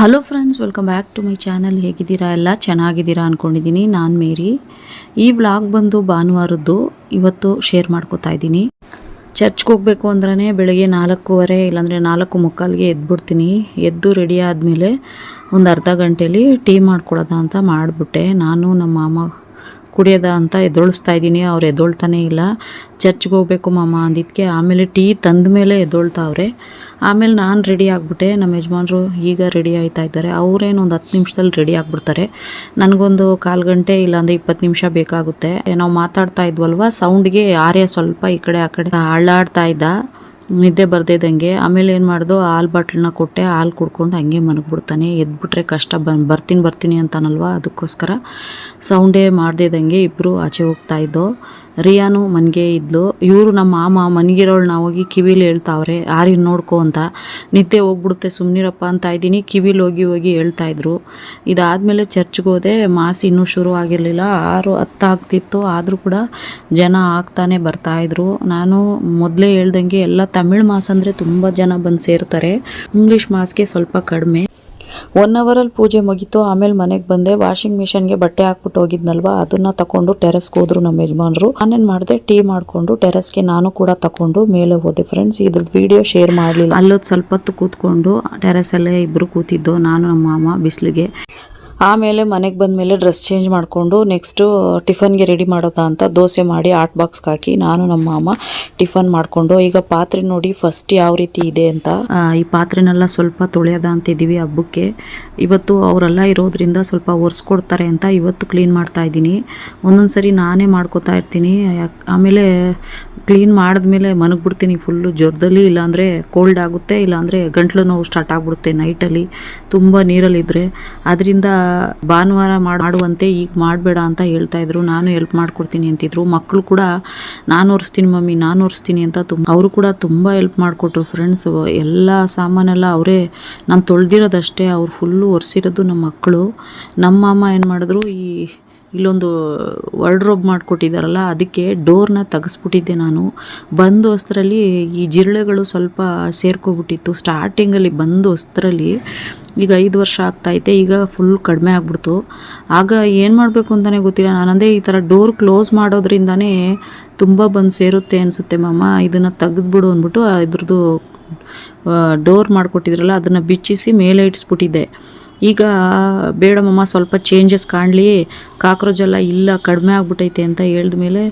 Hello friends welcome back to my channel ಹೇಗಿದ್ದೀರಾ ಎಲ್ಲ? ಚೆನ್ನಾಗಿದ್ದೀರಾ ಅಂದ್ಕೊಂಡಿದ್ದೀನಿ ನಾನು ಮೇರಿ. ಈ ವ್ಲಾಗ್ ಬಂದು ಭಾನುವಾರದ್ದು ಇವತ್ತು ಶೇರ್ ಮಾಡ್ಕೋತಾ ಇದ್ದೀನಿ. ಚರ್ಚ್ಗೆ ಹೋಗಬೇಕು ಅಂದ್ರೆ ಬೆಳಗ್ಗೆ ನಾಲ್ಕೂವರೆ, ಇಲ್ಲಾಂದರೆ ನಾಲ್ಕು ಮುಕ್ಕಾಲಿಗೆ ಎದ್ಬಿಡ್ತೀನಿ. ಎದ್ದು ರೆಡಿ ಆದಮೇಲೆ ಒಂದು ಅರ್ಧ ಗಂಟೇಲಿ ಟೀ ಮಾಡ್ಕೊಳ್ಳೋದ ಅಂತ ಮಾಡಿಬಿಟ್ಟೆ. ನಾನು ನಮ್ಮ ಮಾಮ ಕುಡಿಯೋದ ಅಂತ ಎದ್ದೊಳಿಸ್ತಾ ಇದ್ದೀನಿ. ಅವ್ರು ಎದ್ದೊಳ್ತಾನೇ ಇಲ್ಲ. ಚರ್ಚ್ಗೆ ಹೋಗ್ಬೇಕು ಮಾಮ ಅಂದಿದ್ದಕ್ಕೆ ಆಮೇಲೆ ಟೀ ತಂದ ಮೇಲೆ ಎದ್ದೊಳ್ತಾವ್ರೆ. ಆಮೇಲೆ ನಾನು ರೆಡಿ ಆಗಿಬಿಟ್ಟೆ. ನಮ್ಮ ಯಜಮಾನ್ರು ಈಗ ರೆಡಿ ಆಯ್ತಾ ಇದ್ದಾರೆ. ಅವರೇನು ಒಂದು ಹತ್ತು ನಿಮಿಷದಲ್ಲಿ ರೆಡಿ ಆಗಿಬಿಡ್ತಾರೆ. ನನಗೊಂದು ಕಾಲು ಗಂಟೆ ಇಲ್ಲಾಂದರೆ ಇಪ್ಪತ್ತು ನಿಮಿಷ ಬೇಕಾಗುತ್ತೆ. ನಾವು ಮಾತಾಡ್ತಾ ಇದ್ವಲ್ವ? ಸೌಂಡ್ಗೆ ಆರ್ಯ ಸ್ವಲ್ಪ ಈ ಕಡೆ ಆ ಕಡೆ ಅಳ್ಳಾಡ್ತಾ ಇದ್ದ. ನಿದ್ದೆ ಬರ್ದಿದ್ದಂಗೆ ಆಮೇಲೆ ಏನು ಮಾಡ್ದು, ಹಾಲು ಬಾಟ್ಲನ್ನ ಕೊಟ್ಟೆ, ಹಾಲು ಕುಡ್ಕೊಂಡು ಹಂಗೆ ಮನಗ್ಬಿಡ್ತಾನೆ ಎದ್ಬಿಟ್ರೆ ಕಷ್ಟ, ಬನ್, ಬರ್ತೀನಿ ಬರ್ತೀನಿ ಅಂತಾನಲ್ವ? ಅದಕ್ಕೋಸ್ಕರ. ಸೌಂಡೇ ಮಾಡ್ದಿದ್ದಂಗೆ ಇಬ್ಬರು ಆಚೆ ಹೋಗ್ತಾ ಇದ್ದೋ ರಿಯಾನು ಮನೆಗೆ ಇದ್ಲು, ಇವರು ನಮ್ಮ ಮಾಮ ಮನ್ಗಿರೋಳ್ನ ಹೋಗಿ ಕಿವಿಲಿ ಹೇಳ್ತಾವ್ರೆ ಆರಿ ನೋಡ್ಕೊ ಅಂತ. ನಿದ್ದೆ ಹೋಗ್ಬಿಡುತ್ತೆ ಸುಮ್ಮನಿರಪ್ಪ ಅಂತ ಇದ್ದೀನಿ, ಕಿವಿಲಿ ಹೋಗಿ ಹೋಗಿ ಹೇಳ್ತಾ ಇದ್ರು. ಇದಾದಮೇಲೆ ಚರ್ಚ್ಗೆ ಹೋದೆ, ಮಾಸ್ ಇನ್ನೂ ಶುರು ಆಗಿರಲಿಲ್ಲ. ಆರು ಹತ್ತು ಆಗ್ತಿತ್ತು, ಆದರೂ ಕೂಡ ಜನ ಆಗ್ತಾನೆ ಬರ್ತಾಯಿದ್ರು ನಾನು ಮೊದಲೇ ಹೇಳ್ದಂಗೆ ಎಲ್ಲ ತಮಿಳ್ ಮಾಸ್ ಅಂದರೆ ತುಂಬ ಜನ ಬಂದು ಸೇರ್ತಾರೆ. ಇಂಗ್ಲೀಷ್ ಮಾಸ್ಗೆ ಸ್ವಲ್ಪ ಕಡಿಮೆ. ಒನ್ ಅವರಲ್ಲಿ ಪೂಜೆ ಮುಗೀತು, ಆಮೇಲೆ ಮನೆಗೆ ಬಂದೆ. ವಾಷಿಂಗ್ ಮಿಷನ್ಗೆ ಬಟ್ಟೆ ಹಾಕ್ಬಿಟ್ಟು ಹೋಗಿದ್ನಲ್ವಾ? ಅದನ್ನ ತಕೊಂಡು ಟೆರೆಸ್ಗೆ ಹೋದ್ರು ನಮ್ಮ ಯಜಮಾನ್ರು. ನಾನೇನು ಮಾಡಿದೆ? ಟೀ ಮಾಡಿಕೊಂಡು ಟೆರೆಸ್ಗೆ ನಾನು ಕೂಡ ತಕೊಂಡು ಮೇಲೆ ಹೋದೆ ಫ್ರೆಂಡ್ಸ್ ಇದ್ರ ವಿಡಿಯೋ ಶೇರ್ ಮಾಡಲಿಲ್ಲ. ಅಲ್ಲೊಂದು ಸ್ವಲ್ಪ ಹೊತ್ತು ಕೂತ್ಕೊಂಡು ಟೆರೆಸಲ್ಲೇ ಇಬ್ಬರು ಕೂತಿದ್ದು, ನಾನು ನಮ್ಮ ಮಾಮ, ಬಿಸಿಲಿಗೆ. ಆಮೇಲೆ ಮನೆಗೆ ಬಂದಮೇಲೆ ಡ್ರೆಸ್ ಚೇಂಜ್ ಮಾಡಿಕೊಂಡು ನೆಕ್ಸ್ಟು ಟಿಫನ್ಗೆ ರೆಡಿ ಮಾಡೋದಾ ಅಂತ ದೋಸೆ ಮಾಡಿ ಆಟ್ ಬಾಕ್ಸ್ಗೆ ಹಾಕಿ ನಾನು ನಮ್ಮ ಮಾಮ ಟಿಫನ್ ಮಾಡಿಕೊಂಡು, ಈಗ ಪಾತ್ರೆ ನೋಡಿ ಫಸ್ಟ್ ಯಾವ ರೀತಿ ಇದೆ ಅಂತ. ಈ ಪಾತ್ರೆನೆಲ್ಲ ಸ್ವಲ್ಪ ತೊಳೆಯೋದ ಅಂತಿದ್ದೀವಿ ಹಬ್ಬಕ್ಕೆ. ಇವತ್ತು ಅವರೆಲ್ಲ ಇರೋದ್ರಿಂದ ಸ್ವಲ್ಪ ಒರೆಸ್ಕೊಡ್ತಾರೆ ಅಂತ ಇವತ್ತು ಕ್ಲೀನ್ ಮಾಡ್ತಾ ಇದ್ದೀನಿ. ಒಂದೊಂದು ಸರಿ ನಾನೇ ಮಾಡ್ಕೋತಾ ಇರ್ತೀನಿ. ಆಮೇಲೆ ಕ್ಲೀನ್ ಮಾಡಿದ್ಮೇಲೆ ಮನಗ್ಬಿಡ್ತೀನಿ ಫುಲ್ಲು ಜ್ವರದಲ್ಲಿ ಇಲ್ಲಾಂದರೆ ಕೋಲ್ಡ್ ಆಗುತ್ತೆ, ಇಲ್ಲಾಂದರೆ ಗಂಟ್ಲು ನೋವು ಸ್ಟಾರ್ಟ್ ಆಗಿಬಿಡುತ್ತೆ ನೈಟಲ್ಲಿ ತುಂಬ ನೀರಲ್ಲಿದ್ದರೆ ಅದರಿಂದ ಭಾನುವಾರ ಮಾಡುವಂತೆ ಈಗ ಮಾಡಬೇಡ ಅಂತ ಹೇಳ್ತಾ ಇದ್ರು. ನಾನು ಹೆಲ್ಪ್ ಮಾಡ್ಕೊಡ್ತೀನಿ ಅಂತಿದ್ರು. ಮಕ್ಕಳು ಕೂಡ ನಾನು ಒರೆಸ್ತೀನಿ ಮಮ್ಮಿ, ನಾನು ಒರೆಸ್ತೀನಿ ಅಂತ ತುಂಬ, ಅವರು ಕೂಡ ತುಂಬ ಹೆಲ್ಪ್ ಮಾಡಿಕೊಟ್ರು ಫ್ರೆಂಡ್ಸ್ ಎಲ್ಲ ಸಾಮಾನೆಲ್ಲ ಅವರೇ, ನಾನು ತೊಳೆದಿರೋದಷ್ಟೇ, ಅವ್ರು ಫುಲ್ಲು ಒರೆಸಿರೋದು ನಮ್ಮ ಮಕ್ಕಳು. ನಮ್ಮ ಮಾಮ ಏನು ಮಾಡಿದ್ರು, ಈ ಇಲ್ಲೊಂದು ವರ್ಡ್ರೋಬ್ ಮಾಡಿಕೊಟ್ಟಿದ್ದಾರಲ್ಲ ಅದಕ್ಕೆ ಡೋರ್ನ ತೆಗೆಸ್ಬಿಟ್ಟಿದ್ದೆ ನಾನು. ಬಂದು ಹೊಸ್ತ್ರಲ್ಲಿ ಈ ಜಿರಳೆಗಳು ಸ್ವಲ್ಪ ಸೇರ್ಕೊಬಿಟ್ಟಿತ್ತು. ಸ್ಟಾರ್ಟಿಂಗಲ್ಲಿ ಬಂದು ಹೊಸ್ತ್ರಲ್ಲಿ ಈಗ ಐದು ವರ್ಷ ಆಗ್ತೈತೆ ಈಗ ಫುಲ್ ಕಡಿಮೆ ಆಗ್ಬಿಡ್ತು. ಆಗ ಏನು ಮಾಡಬೇಕು ಅಂತಲೇ ಗೊತ್ತಿಲ್ಲ. ನಾನಂದೇ ಈ ಥರ ಡೋರ್ ಕ್ಲೋಸ್ ಮಾಡೋದ್ರಿಂದನೇ ತುಂಬ ಬಂದು ಸೇರುತ್ತೆ ಅನಿಸುತ್ತೆ ಮಾಮ. ಇದನ್ನು ತೆಗೆದ್ಬಿಡು ಅಂದ್ಬಿಟ್ಟು ಇದ್ರದ್ದು ಡೋರ್ ಮಾಡಿಕೊಟ್ಟಿದ್ರಲ್ಲ, ಅದನ್ನು ಬಿಚ್ಚಿಸಿ ಮೇಲೆ ಇಡಿಸ್ಬಿಟ್ಟಿದ್ದೆ ಈಗ ಬೇಡಮ್ಮಮ್ಮ ಸ್ವಲ್ಪ ಚೇಂಜಸ್ ಕಾಣಲಿ ಕಾಕ್ರೋಚ್ ಎಲ್ಲ ಇಲ್ಲ ಕಡಿಮೆ ಆಗ್ಬಿಟ್ಟೈತೆ ಅಂತ ಹೇಳಿದ್ಮೇಲೆ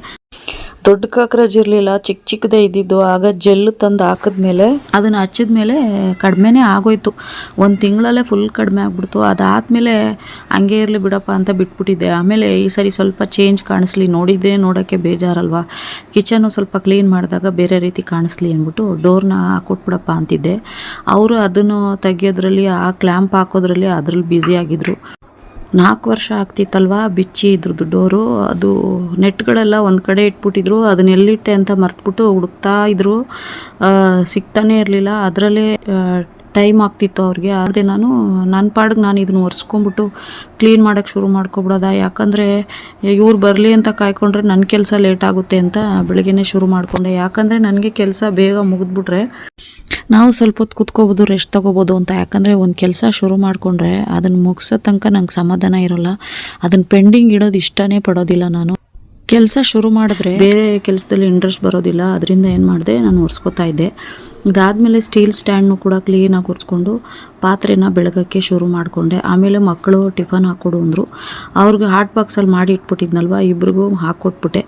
ದೊಡ್ಡ ಕಾಕ್ರೋಚ್ ಇರಲಿಲ್ಲ ಚಿಕ್ಕ ಚಿಕ್ಕದೇ ಇದ್ದಿದ್ದು. ಆಗ ಜೆಲ್ ತಂದು ಹಾಕಿದ್ಮೇಲೆ ಅದನ್ನು ಹಚ್ಚಿದ್ಮೇಲೆ ಕಡಿಮೆನೆ ಆಗೋಯ್ತು. ಒಂದು ತಿಂಗಳಲ್ಲೇ ಫುಲ್ ಕಡಿಮೆ ಆಗ್ಬಿಡ್ತು. ಅದಾದಮೇಲೆ ಹಂಗೆ ಇರಲಿ ಬಿಡಪ್ಪ ಅಂತ ಬಿಟ್ಬಿಟ್ಟಿದ್ದೆ. ಆಮೇಲೆ ಈ ಸರಿ ಸ್ವಲ್ಪ ಚೇಂಜ್ ಕಾಣಿಸ್ಲಿ. ನೋಡಿದ್ದೆ ನೋಡೋಕ್ಕೆ ಬೇಜಾರಲ್ವಾ? ಕಿಚನ್ನು ಸ್ವಲ್ಪ ಕ್ಲೀನ್ ಮಾಡಿದಾಗ ಬೇರೆ ರೀತಿ ಕಾಣಿಸ್ಲಿ ಅಂದ್ಬಿಟ್ಟು ಡೋರ್ನ ಹಾಕೊಟ್ಬಿಡಪ್ಪ ಅಂತಿದ್ದೆ. ಅವರು ಅದನ್ನು ತೆಗಿಯೋದ್ರಲ್ಲಿ, ಆ ಕ್ಲ್ಯಾಂಪ್ ಹಾಕೋದ್ರಲ್ಲಿ ಅದ್ರಲ್ಲಿ ಆಗಿದ್ರು. ನಾಲ್ಕು ವರ್ಷ ಆಗ್ತಿತ್ತಲ್ವಾ ಬಿಚ್ಚಿ ಇದ್ರ ದುಡ್ಡೋರು ಅದು ನೆಟ್ಗಳೆಲ್ಲ ಒಂದು ಕಡೆ ಇಟ್ಬಿಟ್ಟಿದ್ರು, ಅದನ್ನ ಎಲ್ಲಿಟ್ಟೆ ಅಂತ ಮರ್ತ್ಬಿಟ್ಟು ಹುಡುಕ್ತಾ ಇದ್ರು. ಸಿಗ್ತಾನೇ ಇರಲಿಲ್ಲ. ಅದರಲ್ಲೇ ಟೈಮ್ ಆಗ್ತಿತ್ತು ಅವ್ರಿಗೆ. ಅದೇ ನಾನು ನನ್ನ ಪಾಡಿಗೆ ನಾನು ಇದನ್ನು ಒರೆಸ್ಕೊಂಬಿಟ್ಟು ಕ್ಲೀನ್ ಮಾಡೋಕ್ಕೆ ಶುರು ಮಾಡ್ಕೊಬಿಡೋದ? ಯಾಕಂದರೆ, ಇವ್ರು ಬರಲಿ ಅಂತ ಕಾಯ್ಕೊಂಡ್ರೆ ನನ್ನ ಕೆಲಸ ಲೇಟ್ ಆಗುತ್ತೆ ಅಂತ ಬೆಳಗ್ಗೆನೇ ಶುರು ಮಾಡಿಕೊಂಡೆ. ಯಾಕಂದರೆ, ನನಗೆ ಕೆಲಸ ಬೇಗ ಮುಗಿದ್ಬಿಟ್ರೆ ನಾವು ಸ್ವಲ್ಪ ಹೊತ್ತು ಕುತ್ಕೋಬೋದು ರೆಸ್ಟ್ ತೊಗೋಬೋದು ಅಂತ. ಯಾಕಂದರೆ ಒಂದು ಕೆಲಸ ಶುರು ಮಾಡಿಕೊಂಡ್ರೆ ಅದನ್ನು ಮುಗಿಸೋ ತನಕ ನಂಗೆ ಸಮಾಧಾನ ಇರೋಲ್ಲ. ಅದನ್ನು ಪೆಂಡಿಂಗ್ ಇಡೋದು ಇಷ್ಟನೇ ಪಡೋದಿಲ್ಲ ನಾನು. ಕೆಲಸ ಶುರು ಮಾಡಿದ್ರೆ ಬೇರೆ ಕೆಲಸದಲ್ಲಿ ಇಂಟ್ರೆಸ್ಟ್ ಬರೋದಿಲ್ಲ, ಅದರಿಂದ ಏನು ಮಾಡಿದೆ, ನಾನು ಒರೆಸ್ಕೊತಾ ಇದ್ದೆ. ಇದಾದಮೇಲೆ ಸ್ಟೀಲ್ ಸ್ಟ್ಯಾಂಡ್ನು ಕೂಡ ಕ್ಲೀನಾಗಿ ಒರೆಸ್ಕೊಂಡು ಪಾತ್ರೆನ ಬೆಳಗಕ್ಕೆ ಶುರು ಮಾಡಿಕೊಂಡೆ. ಆಮೇಲೆ ಮಕ್ಕಳು ಟಿಫನ್ ಹಾಕ್ಕೊಡು ಅಂದರು. ಅವ್ರಿಗೆ ಹಾಟ್ ಬಾಕ್ಸಲ್ಲಿ ಮಾಡಿ ಇಟ್ಬಿಟ್ಟಿದ್ನಲ್ವ, ಇಬ್ರಿಗೂ ಹಾಕ್ಕೊಟ್ಬಿಟ್ಟೆ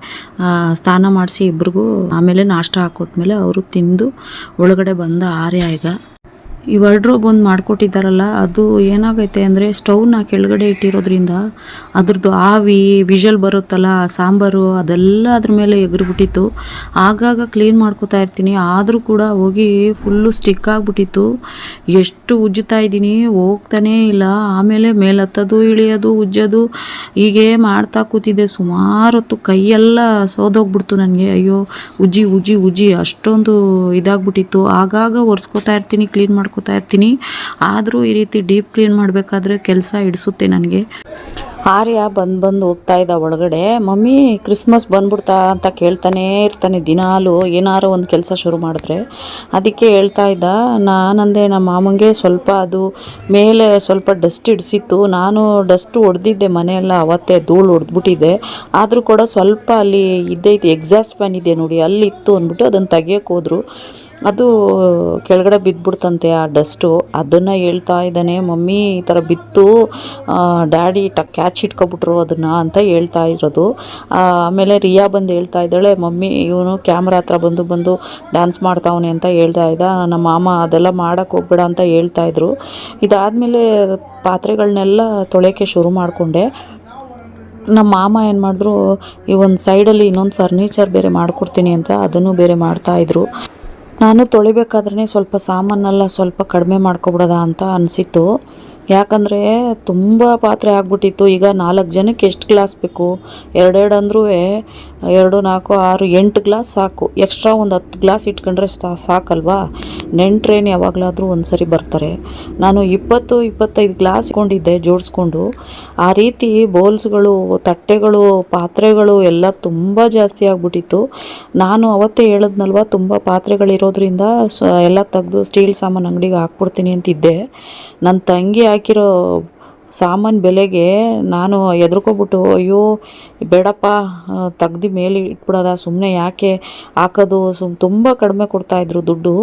ಸ್ನಾನ ಮಾಡಿಸಿ ಇಬ್ರಿಗೂ ಆಮೇಲೆ ನಾಷ್ಟ ಹಾಕ್ಕೊಟ್ಮೇಲೆ ಅವರು ತಿಂದು ಒಳಗಡೆ ಬಂದ ಆರ್ಯ ಈಗ. ಈ ವರ್ಡ್ರೋಬ್ ಒಂದು ಮಾಡಿಕೊಟ್ಟಿದ್ದಾರಲ್ಲ, ಅದು ಏನಾಗೈತೆ ಅಂದರೆ ಸ್ಟೌವ್ನ ಕೆಳಗಡೆ ಇಟ್ಟಿರೋದ್ರಿಂದ ಅದ್ರದ್ದು ಆವಿ ವಿಷಲ್ ಬರುತ್ತಲ್ಲ, ಸಾಂಬಾರು ಅದೆಲ್ಲ ಅದ್ರ ಮೇಲೆ ಎಗರ್ಬಿಟ್ಟಿತ್ತು. ಆಗಾಗ ಕ್ಲೀನ್ ಮಾಡ್ಕೊತಾ ಇರ್ತೀನಿ, ಆದರೂ ಕೂಡ ಹೋಗಿ ಫುಲ್ಲು ಸ್ಟಿಕ್ ಆಗಿಬಿಟ್ಟಿತ್ತು. ಎಷ್ಟು ಉಜ್ಜುತ್ತಾ ಇದ್ದೀನಿ, ಹೋಗ್ತಾನೇ ಇಲ್ಲ. ಆಮೇಲೆ ಮೇಲೆ ಹತ್ತೋದು ಇಳಿಯೋದು, ಉಜ್ಜೋದು, ಹೀಗೆ ಮಾಡ್ತಾ ಕೂತಿದ್ದೆ. ಸುಮಾರು ಹೊತ್ತು ಕೈಯೆಲ್ಲ ಸೋದೋಗ್ಬಿಡ್ತು ನನಗೆ. ಅಯ್ಯೋ, ಉಜ್ಜಿ ಉಜ್ಜಿ ಉಜ್ಜಿ, ಅಷ್ಟೊಂದು ಇದಾಗ್ಬಿಟ್ಟಿತ್ತು. ಆಗಾಗ ಒರೆಸ್ಕೊತಾ ಇರ್ತೀನಿ ಕ್ಲೀನ್ ಮಾಡ್ಕೊತಾ ಇರ್ತೀನಿ. ಆದರೂ ಈ ರೀತಿ ಡೀಪ್ ಕ್ಲೀನ್ ಮಾಡಬೇಕಾದ್ರೆ ಕೆಲಸ ಹಿಡಿಸುತ್ತೆ ನನಗೆ. ಆರ್ಯ ಬಂದು ಬಂದು ಹೋಗ್ತಾ ಇದ್ದ ಒಳಗಡೆ, ಮಮ್ಮಿ ಕ್ರಿಸ್ಮಸ್ ಬಂದ್ಬಿಡ್ತಾ ಅಂತ ಕೇಳ್ತಾನೇ ಇರ್ತಾನೆ ದಿನಾಲು. ಏನಾರು ಒಂದು ಕೆಲಸ ಶುರು ಮಾಡಿದ್ರೆ. ಅದಕ್ಕೆ ಹೇಳ್ತಾ ಇದ್ದ, ನಾನಂದೆ ನಮ್ಮ ಮಾಮಂಗೆ ಸ್ವಲ್ಪ ಅದು ಮೇಲೆ ಸ್ವಲ್ಪ ಡಸ್ಟ್ ಹಿಡಿಸಿತ್ತು ನಾನು ಡಸ್ಟು ಹೊಡೆದಿದ್ದೆ ಮನೆಯೆಲ್ಲ, ಅವತ್ತೇ ಧೂಳು ಹೊಡೆದ್ಬಿಟ್ಟಿದ್ದೆ ಆದರೂ ಕೂಡ ಸ್ವಲ್ಪ ಅಲ್ಲಿ ಇದ್ದೈತೆ ಎಕ್ಸಾಸ್ಟ್ ಫ್ಯಾನ್ ಇದೆ ನೋಡಿ, ಅಲ್ಲಿತ್ತು ಅಂದ್ಬಿಟ್ಟು ಅದನ್ನು ತೆಗಿಯೋಕೆ ಹೋದ್ರು. ಅದು ಕೆಳಗಡೆ ಬಿದ್ದುಬಿಡ್ತಂತೆ ಆ ಡಸ್ಟು. ಅದನ್ನು ಹೇಳ್ತಾ ಇದ್ದಾನೆ, ಮಮ್ಮಿ, ಈ ಥರ ಬಿತ್ತು. ಡ್ಯಾಡಿ ಟ, ಕ್ಯಾಚ್ ಇಟ್ಕೊಬಿಟ್ರು ಅದನ್ನು, ಅಂತ ಹೇಳ್ತಾ ಇರೋದು. ಆಮೇಲೆ ರಿಯಾ ಬಂದು ಹೇಳ್ತಾ ಇದ್ದಾಳೆ, ಮಮ್ಮಿ, ಇವನು ಕ್ಯಾಮ್ರಾ ಹತ್ರ ಬಂದು ಬಂದು ಡ್ಯಾನ್ಸ್ ಮಾಡ್ತಾವನೆ, ಅಂತ ಹೇಳ್ತಾ ಇದ್ದ. ನಮ್ಮ ಮಾಮ ಅದೆಲ್ಲ ಮಾಡೋಕ್ಕೆ ಹೋಗ್ಬೇಡ, ಅಂತ ಹೇಳ್ತಾ ಇದ್ರು. ಇದಾದಮೇಲೆ ಪಾತ್ರೆಗಳನ್ನೆಲ್ಲ ತೊಳೆಯೋಕ್ಕೆ ಶುರು ಮಾಡಿಕೊಂಡೆ. ನಮ್ಮ ಮಾಮ ಏನು ಮಾಡಿದ್ರು, ಈ ಒಂದು ಸೈಡಲ್ಲಿ ಇನ್ನೊಂದು ಫರ್ನಿಚರ್ ಬೇರೆ ಮಾಡಿಕೊಡ್ತೀನಿ, ಅಂತ ಅದನ್ನು ಬೇರೆ ಮಾಡ್ತಾಯಿದ್ರು ನಾನು ತೊಳಿಬೇಕಾದ್ರೆ ಸ್ವಲ್ಪ ಸಾಮಾನೆಲ್ಲ ಸ್ವಲ್ಪ ಕಡಿಮೆ ಮಾಡ್ಕೊಬಿಡೋದ ಅಂತ ಅನಿಸಿತ್ತು. ಯಾಕಂದರೆ ತುಂಬ ಪಾತ್ರೆ ಆಗ್ಬಿಟ್ಟಿತ್ತು. ಈಗ ನಾಲ್ಕು ಜನಕ್ಕೆ ಎಷ್ಟು ಗ್ಲಾಸ್ ಬೇಕು? ಎರಡೆರಡು ಅಂದ್ರೂ ಎರಡು, ನಾಲ್ಕು, ಆರು, ಎಂಟು ಗ್ಲಾಸ್ ಸಾಕು. ಎಕ್ಸ್ಟ್ರಾ ಒಂದು ಹತ್ತು ಗ್ಲಾಸ್ ಇಟ್ಕೊಂಡ್ರೆ ಸಾಕಲ್ವಾ? ನೆಂಟ್ರೇನು ಯಾವಾಗಲಾದರೂ ಒಂದು ಸರಿ ಬರ್ತಾರೆ. ನಾನು ಇಪ್ಪತ್ತು, ಇಪ್ಪತ್ತೈದು ಗ್ಲಾಸ್ ಇಟ್ಕೊಂಡಿದ್ದೆ, ಜೋಡಿಸ್ಕೊಂಡು. ಆ ರೀತಿ ಬೌಲ್ಸ್ಗಳು, ತಟ್ಟೆಗಳು, ಪಾತ್ರೆಗಳು ಎಲ್ಲ ತುಂಬ ಜಾಸ್ತಿ ಆಗ್ಬಿಟ್ಟಿತ್ತು. ನಾನು ಅವತ್ತೇ ಹೇಳಿದ್ನಲ್ವ, ತುಂಬ ಪಾತ್ರೆಗಳಿರೋದ್ರಿಂದ ಸ ಎಲ್ಲ ತೆಗೆದು ಸ್ಟೀಲ್ ಸಾಮಾನು ಅಂಗಡಿಗೆ ಹಾಕ್ಬಿಡ್ತೀನಿ ಅಂತಿದ್ದೆ. ನನ್ನ ತಂಗಿ ಹಾಕಿರೋ ಸಾಮಾನು ಬೆಲೆಗೆ ನಾನು ಎದ್ರುಕೊಬಿಟ್ಟು ಅಯ್ಯೋ, ಬೇಡಪ್ಪ ತೆಗ್ದು ಮೇಲೆ ಇಟ್ಬಿಡೋದ ಸುಮ್ಮನೆ ಯಾಕೆ ಹಾಕೋದು, ಸುಮ್, ತುಂಬ ಕಡಿಮೆ ಕೊಡ್ತಾಯಿದ್ರು ದುಡ್ಡು.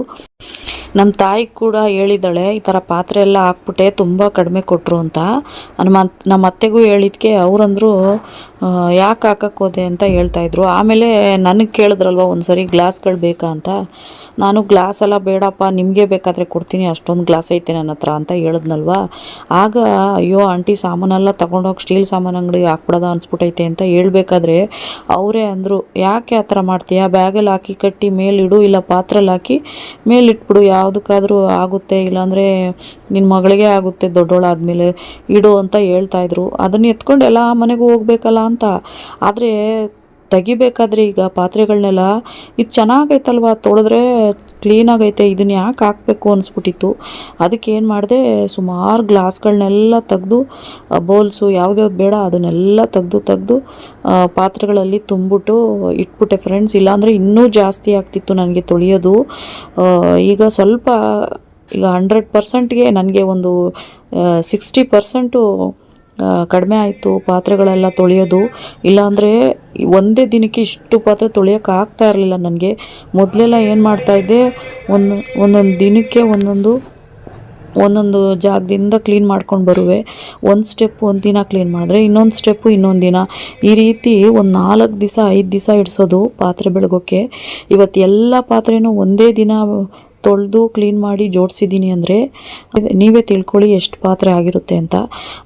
ನಮ್ಮ ತಾಯಿ ಕೂಡ ಹೇಳಿದ್ದಾಳೆ ಈ ಥರ ಪಾತ್ರೆ ಎಲ್ಲ ಹಾಕ್ಬಿಟ್ಟೆ, ತುಂಬ ಕಡಿಮೆ ಕೊಟ್ಟರು ಅಂತ. ನಮ್ಮ ನಮ್ಮ ಅತ್ತೆಗೂ ಹೇಳಿದ್ಕೆ, ಅವರಂದರು ಯಾಕೆ ಹಾಕಕ್ಕೆ ಹೋದೆ ಅಂತ ಹೇಳ್ತಾಯಿದ್ರು ಆಮೇಲೆ ನನಗೆ ಕೇಳಿದ್ರಲ್ವ ಒಂದು ಸರಿ ಗ್ಲಾಸ್ಗಳು ಬೇಕಾ ಅಂತ. ನಾನು ಗ್ಲಾಸ್ ಎಲ್ಲ ಬೇಡಪ್ಪ, ನಿಮಗೆ ಬೇಕಾದರೆ ಕೊಡ್ತೀನಿ, ಅಷ್ಟೊಂದು ಗ್ಲಾಸ್ ಐತೆ ನನ್ನ ಹತ್ರ ಅಂತ ಹೇಳಿದ್ನಲ್ವ. ಆಗ, ಅಯ್ಯೋ, ಆಂಟಿ ಸಾಮಾನೆಲ್ಲ ತೊಗೊಂಡೋಗಿ ಸ್ಟೀಲ್ ಸಾಮಾನು ಅಂಗಡಿಗೆ ಹಾಕ್ಬಿಡೋದ ಅನ್ಸ್ಬಿಟ್ಟೈತೆ ಅಂತ ಹೇಳಬೇಕಾದ್ರೆ, ಅವರೇ ಅಂದರು, ಯಾಕೆ ಆ ಥರ ಮಾಡ್ತೀಯಾ? ಬ್ಯಾಗಲ್ಲಿ ಹಾಕಿ, ಕಟ್ಟಿ ಮೇಲಿಡು ಇಲ್ಲ ಪಾತ್ರೆಲಿ ಹಾಕಿ ಮೇಲಿಟ್ಬಿಡು ಯಾವುದಕ್ಕಾದ್ರೂ ಆಗುತ್ತೆ, ಇಲ್ಲಾಂದರೆ ನಿನ್ನ ಮಗಳಿಗೆ ಆಗುತ್ತೆ, ದೊಡ್ಡೋಳಾದ್ಮೇಲೆ ಇಡು ಅಂತ ಹೇಳ್ತಾಯಿದ್ರು ಅದನ್ನ ಎತ್ಕೊಂಡು ಎಲ್ಲ ಮನೆಗೂ ಹೋಗ್ಬೇಕಲ್ಲ ಅಂತ. ಆದರೆ ತೆಗಿಬೇಕಾದ್ರೆ ಈಗ ಪಾತ್ರೆಗಳನ್ನೆಲ್ಲ ಇದು ಚೆನ್ನಾಗೈತಲ್ವ? ತೊಳೆದ್ರೆ ಕ್ಲೀನಾಗೈತೆ ಇದನ್ನ ಯಾಕೆ ಹಾಕಬೇಕು ಅನಿಸ್ಬಿಟ್ಟಿತ್ತು. ಅದಕ್ಕೆ ಏನು ಮಾಡಿದೆ, ಸುಮಾರು ಗ್ಲಾಸ್ಗಳನ್ನೆಲ್ಲ ತೆಗೆದು ಬೌಲ್ಸು ಯಾವ್ದ್ಯಾವ್ದು ಬೇಡ ಅದನ್ನೆಲ್ಲ ತೆಗೆದು ತೆಗೆದು ಪಾತ್ರೆಗಳಲ್ಲಿ ತುಂಬಿಟ್ಟು ಇಟ್ಬಿಟ್ಟೆ ಫ್ರೆಂಡ್ಸ್. ಇಲ್ಲಾಂದರೆ ಇನ್ನೂ ಜಾಸ್ತಿ ಆಗ್ತಿತ್ತು ನನಗೆ ತೊಳೆಯೋದು. ಈಗ ಸ್ವಲ್ಪ, ಈಗ ಹಂಡ್ರೆಡ್ ಪರ್ಸೆಂಟ್ಗೆ ನನಗೆ ಒಂದು ಸಿಕ್ಸ್ಟಿ ಪರ್ಸೆಂಟು ಕಡಿಮೆ ಆಯಿತು, ಪಾತ್ರೆಗಳೆಲ್ಲ ತೊಳೆಯೋದು. ಇಲ್ಲಾಂದರೆ ಒಂದೇ ದಿನಕ್ಕೆ ಇಷ್ಟು ಪಾತ್ರೆ ತೊಳೆಯೋಕೆ ಆಗ್ತಾ ಇರಲಿಲ್ಲ ನನಗೆ. ಮೊದಲೆಲ್ಲ ಏನು ಮಾಡ್ತಾಯಿದ್ದೆ ಒಂದು, ಒಂದೊಂದು ದಿನಕ್ಕೆ ಒಂದೊಂದು ಒಂದೊಂದು ಜಾಗದಿಂದ ಕ್ಲೀನ್ ಮಾಡ್ಕೊಂಡು ಬರುವೆ. ಒಂದು ಸ್ಟೆಪ್ ಒಂದು ದಿನ ಕ್ಲೀನ್ ಮಾಡಿದ್ರೆ ಇನ್ನೊಂದು ಸ್ಟೆಪ್ಪು ಇನ್ನೊಂದು ದಿನ. ಈ ರೀತಿ ಒಂದು ನಾಲ್ಕು ದಿವಸ ಐದು ದಿವಸ ಇಡಿಸೋದು ಪಾತ್ರೆ ಬೆಳಗೋಕ್ಕೆ ಇವತ್ತು ಎಲ್ಲ ಪಾತ್ರೆನೂ ಒಂದೇ ದಿನ ತೊಳೆದು ಕ್ಲೀನ್ ಮಾಡಿ ಜೋಡಿಸಿದ್ದೀನಿ ಅಂದರೆ ನೀವೇ ತಿಳ್ಕೊಳ್ಳಿ ಎಷ್ಟು ಪಾತ್ರೆ ಆಗಿರುತ್ತೆ ಅಂತ.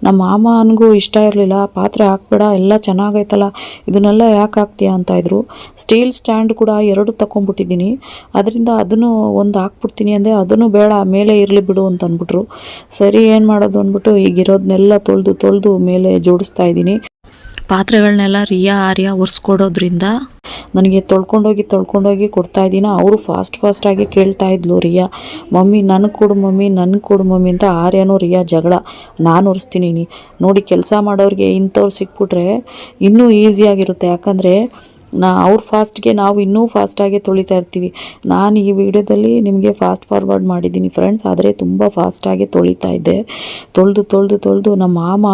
ನಮ್ಮ ಮಾಮನಿಗೂ ಇಷ್ಟ ಇರಲಿಲ್ಲ, ಪಾತ್ರೆ ಹಾಕ್ಬೇಡ, ಎಲ್ಲ ಚೆನ್ನಾಗೈತಲ್ಲ, ಇದನ್ನೆಲ್ಲ ಯಾಕೆ ಹಾಕ್ತೀಯಾ ಅಂತ ಇದ್ರು. ಸ್ಟೀಲ್ ಸ್ಟ್ಯಾಂಡ್ ಕೂಡ ಎರಡು ತಗೊಂಡ್ಬಿಟ್ಟಿದ್ದೀನಿ ಅದರಿಂದ ಅದನ್ನು ಒಂದು ಹಾಕ್ಬಿಡ್ತೀನಿ ಅಂದರೆ ಅದನ್ನು ಬೇಡ, ಮೇಲೆ ಇರಲಿ ಬಿಡು ಅಂತ ಅಂದ್ಬಿಟ್ರು. ಸರಿ, ಏನು ಮಾಡೋದು ಅಂದ್ಬಿಟ್ಟು ಈಗಿರೋದನ್ನೆಲ್ಲ ತೊಳೆದು ತೊಳೆದು ಮೇಲೆ ಜೋಡಿಸ್ತಾ ಇದ್ದೀನಿ ಪಾತ್ರೆಗಳನ್ನೆಲ್ಲ ರಿಯಾ, ಆರ್ಯ ಒರೆಸ್ಕೊಡೋದ್ರಿಂದ ನನಗೆ ತೊಳ್ಕೊಂಡೋಗಿ ತೊಳ್ಕೊಂಡೋಗಿ ಕೊಡ್ತಾ ಇದ್ದೀನ ಅವರು ಫಾಸ್ಟ್ ಫಾಸ್ಟಾಗಿ ಕೇಳ್ತಾ ಇದ್ಲು ರಿಯಾ. ಮಮ್ಮಿ ನನಗೆ ಕೊಡು ಮಮ್ಮಿ ನನಗೆ ಕೊಡು ಮಮ್ಮಿ ಅಂತ ಆರ್ಯನೂ ರಿಯಾ ಜಗಳ. ನಾನು ಒರೆಸ್ತೀನಿ ನೋಡಿ, ಕೆಲಸ ಮಾಡೋರಿಗೆ ಇಂಥವ್ರು ಸಿಕ್ಬಿಟ್ರೆ ಇನ್ನೂ ಈಸಿಯಾಗಿರುತ್ತೆ ಯಾಕಂದರೆ ನಾ ಅವ್ರ ಫಾಸ್ಟ್ಗೆ ನಾವು ಇನ್ನೂ ಫಾಸ್ಟಾಗೆ ತೊಳಿತಾ ಇರ್ತೀವಿ. ನಾನು ಈ ವಿಡಿಯೋದಲ್ಲಿ ನಿಮಗೆ ಫಾಸ್ಟ್ ಫಾರ್ವರ್ಡ್ ಮಾಡಿದ್ದೀನಿ ಫ್ರೆಂಡ್ಸ್ ಆದರೆ ತುಂಬ ಫಾಸ್ಟಾಗೆ ತೊಳಿತಾ ಇದ್ದೆ ತೊಳೆದು ತೊಳೆದು ತೊಳೆದು ನಮ್ಮ ಮಾಮ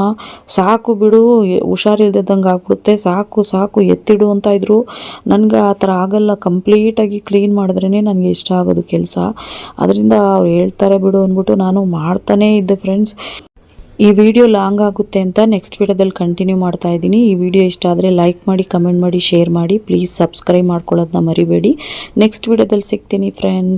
ಸಾಕು ಬಿಡು ಹುಷಾರಿಲ್ದಂಗೆ ಆಗ್ಬಿಡುತ್ತೆ, ಸಾಕು ಸಾಕು, ಎತ್ತಿಡು ಅಂತ ಇದ್ರು. ನನಗೆ ಆ ಥರ ಆಗಲ್ಲ ಕಂಪ್ಲೀಟಾಗಿ ಕ್ಲೀನ್ ಮಾಡಿದ್ರೇ ನನಗೆ ಇಷ್ಟ ಆಗೋದು ಕೆಲಸ. ಅದರಿಂದ ಅವ್ರು ಹೇಳ್ತಾರೆ ಬಿಡು ಅಂದ್ಬಿಟ್ಟು ನಾನು ಮಾಡ್ತಾನೇ ಇದ್ದೆ ಫ್ರೆಂಡ್ಸ್ ಈ ವಿಡಿಯೋ ಲಾಂಗ್ ಆಗುತ್ತೆ ಅಂತ ನೆಕ್ಸ್ಟ್ ವಿಡಿಯೋದಲ್ಲಿ ಕಂಟಿನ್ಯೂ ಮಾಡ್ತಾ ಇದ್ದೀನಿ. ಈ ವಿಡಿಯೋ ಇಷ್ಟ ಆದರೆ ಲೈಕ್ ಮಾಡಿ ಕಮೆಂಟ್ ಮಾಡಿ ಶೇರ್ ಮಾಡಿ ಪ್ಲೀಸ್ ಸಬ್ಸ್ಕ್ರೈಬ್ ಮಾಡ್ಕೊಳ್ಳೋದನ್ನ ಮರಿಬೇಡಿ. ನೆಕ್ಸ್ಟ್ ವಿಡಿಯೋದಲ್ಲಿ ಸಿಗ್ತೀನಿ ಫ್ರೆಂಡ್ಸ್